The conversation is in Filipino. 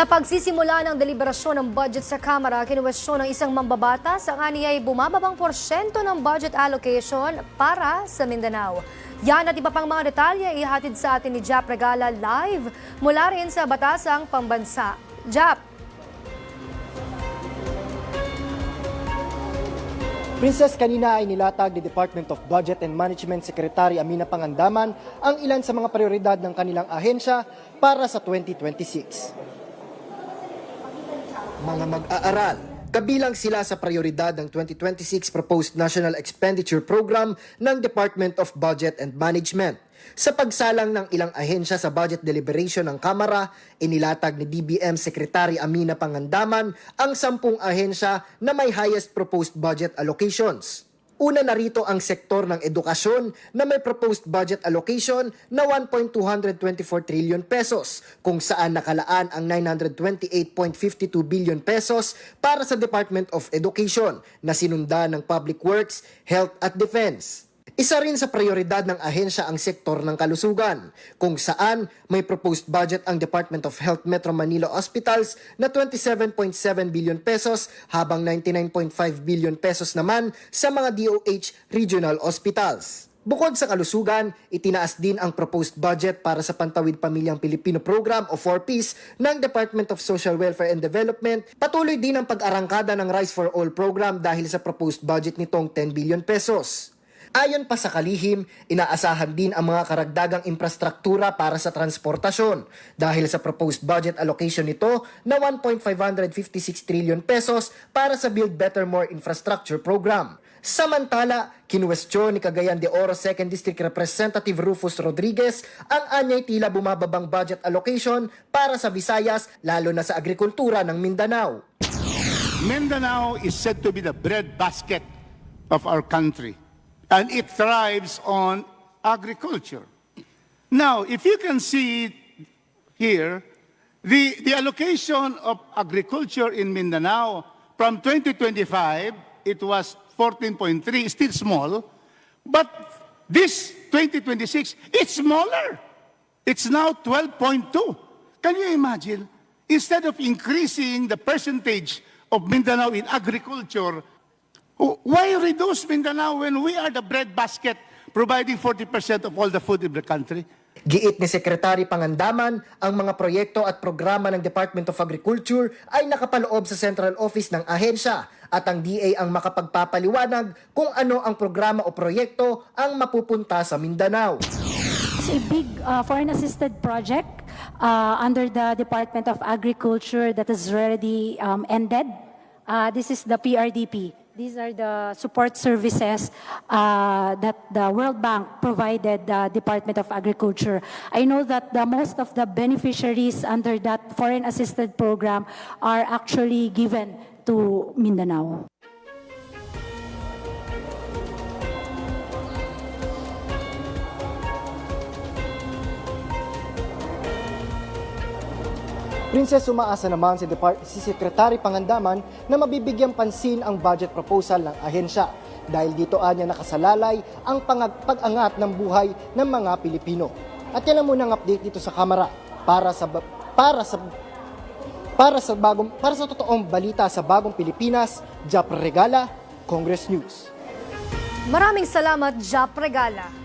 Sa pagsisimula ng deliberasyon ng budget sa Kamara, kinuwestiyon ng isang mambabata sa kanya ay bumababang porsyento ng budget allocation para sa Mindanao. Yan at iba pang mga detalye ihatid sa atin ni Jap Regala live mula rin sa Batasang Pambansa. Jap, Princess, kanina ay nilatag ni Department of Budget and Management Secretary Amina Pangandaman ang ilan sa mga prioridad ng kanilang ahensya para sa 2026. Mga mag-aaral, kabilang sila sa prioridad ng 2026 Proposed National Expenditure Program ng Department of Budget and Management. Sa pagsalang ng ilang ahensya sa budget deliberation ng Kamara, inilatag ni DBM Secretary Amina Pangandaman ang sampung ahensya na may highest proposed budget allocations. Una narito ang sektor ng edukasyon na may proposed budget allocation na 1.224 trillion pesos kung saan nakalaan ang 928.52 billion pesos para sa Department of Education na sinundan ng Public Works, Health at Defense. Isa rin sa prioridad ng ahensya ang sektor ng kalusugan, kung saan may proposed budget ang Department of Health Metro Manila Hospitals na 27.7 billion pesos habang 99.5 billion pesos naman sa mga DOH regional hospitals. Bukod sa kalusugan, itinaas din ang proposed budget para sa Pantawid Pamilyang Pilipino Program o 4Ps ng Department of Social Welfare and Development. Patuloy din ang pag-arangkada ng Rice for All program dahil sa proposed budget nitong 10 billion pesos. Ayon pa sa kalihim, inaasahan din ang mga karagdagang infrastruktura para sa transportasyon dahil sa proposed budget allocation nito na 1.556 trillion pesos para sa Build Better More Infrastructure Program. Samantala, kinuwestiyon ni Cagayan de Oro 2nd District Representative Rufus Rodriguez ang anyay tila bumababang budget allocation para sa Visayas lalo na sa agrikultura ng Mindanao. Mindanao is said to be the breadbasket of our country, and it thrives on agriculture. Now, if you can see here, the, the allocation of agriculture in Mindanao from 2025, it was 14.3, still small, but this 2026, it's smaller. It's now 12.2. Can you imagine? Instead of increasing the percentage of Mindanao in agriculture, why reduce Mindanao when we are the breadbasket providing 40% of all the food in the country? Giit ni Sekretary Pangandaman, ang mga proyekto at programa ng Department of Agriculture ay nakapaloob sa central office ng ahensya at ang DA ang makapagpapaliwanag kung ano ang programa o proyekto ang mapupunta sa Mindanao. It's a big uh, foreign assisted project uh, under the Department of Agriculture that has already um, ended. Uh, this is the PRDP. These are the support services uh, that the World Bank provided the Department of Agriculture. I know that the most of the beneficiaries under that foreign assisted program are actually given to Mindanao. Princess umaasa naman si, Depart- si Secretary Pangandaman na mabibigyang pansin ang budget proposal ng ahensya dahil dito anya nakasalalay ang pag-angat ng buhay ng mga Pilipino. At yan ang munang update dito sa Kamara para sa para sa para sa bagong para sa totoong balita sa bagong Pilipinas, Jap Regala, Congress News. maraming salamat Jap Regala.